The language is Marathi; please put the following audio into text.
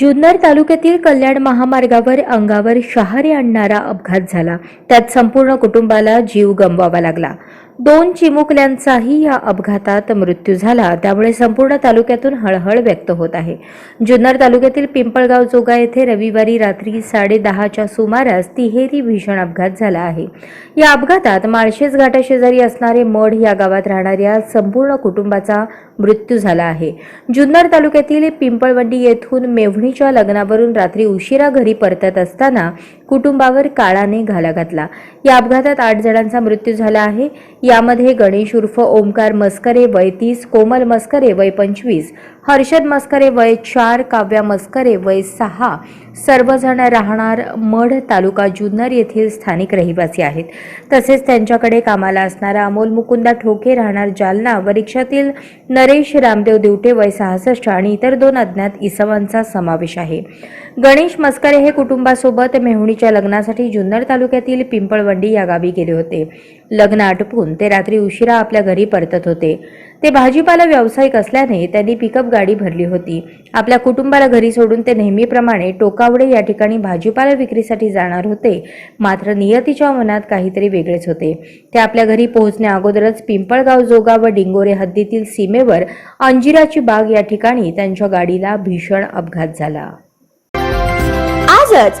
जुन्नर तालुक्यातील कल्याण महामार्गावर अंगावर शहारे आणणारा अपघात झाला. त्यात संपूर्ण कुटुंबाला जीव गमवावा लागला. दोन चिमुकल्यांचाही या अपघातात मृत्यू झाला. त्यामुळे संपूर्ण तालुक्यातून हळहळ व्यक्त होत आहे. जुन्नर तालुक्यातील पिंपळगाव जोगा येथे रविवारी रात्री साडेदहाच्या सुमारास तिहेरी भीषण अपघात झाला आहे. या अपघातात माळशेज घाटाशेजारी असणारे मढ या गावात राहणाऱ्या संपूर्ण कुटुंबाचा मृत्यू झाला आहे. जुन्नर तालुक्यातील पिंपळवंडी येथून मेव्हणीच्या लग्नावरून रात्री उशिरा घरी परतत असताना कुटुंबावर काळाने घाला घातला. या अपघातात आठ जणांचा मृत्यू झाला आहे. यामध्ये गणेश उर्फ ओमकार मस्करे वय तीस कोमल मस्करे वय पंचवीस हर्षद मस्करे वय चार काव्या मस्करे वय सहा. सर्वजण राहणार मढ तालुका जुन्नर येथील स्थानिक रहिवासी आहेत. तसेच त्यांच्याकडे कामाला असणारा अमोल मुकुंदा ठोके राहणार जालना व रिक्षातील नरेश रामदेव दिवटे वय सहासष्ट आणि इतर दोन अज्ञात इसवांचा समावेश आहे. गणेश मस्करे हे कुटुंबासोबत मुलीच्या लग्नासाठी जुन्नर तालुक्यातील पिंपळवंडी या गावी गेले होते. लग्न आटपून ते रात्री उशिरा आपल्या घरी परतत होते. ते भाजीपाला व्यावसायिक असल्याने त्यांनी पिकअप गाडी भरली होती. आपल्या कुटुंबाला घरी सोडून ते नेहमीप्रमाणे टोकावडे या ठिकाणी भाजीपाला विक्रीसाठी जाणार होते. मात्र नियतीच्या मनात काहीतरी वेगळेच होते. ते आपल्या घरी पोहोचण्या अगोदरच पिंपळगाव जोगा व डिंगोरे हद्दीतील सीमेवर अंजिराची बाग या ठिकाणी त्यांच्या गाडीला भीषण अपघात झाला. आजच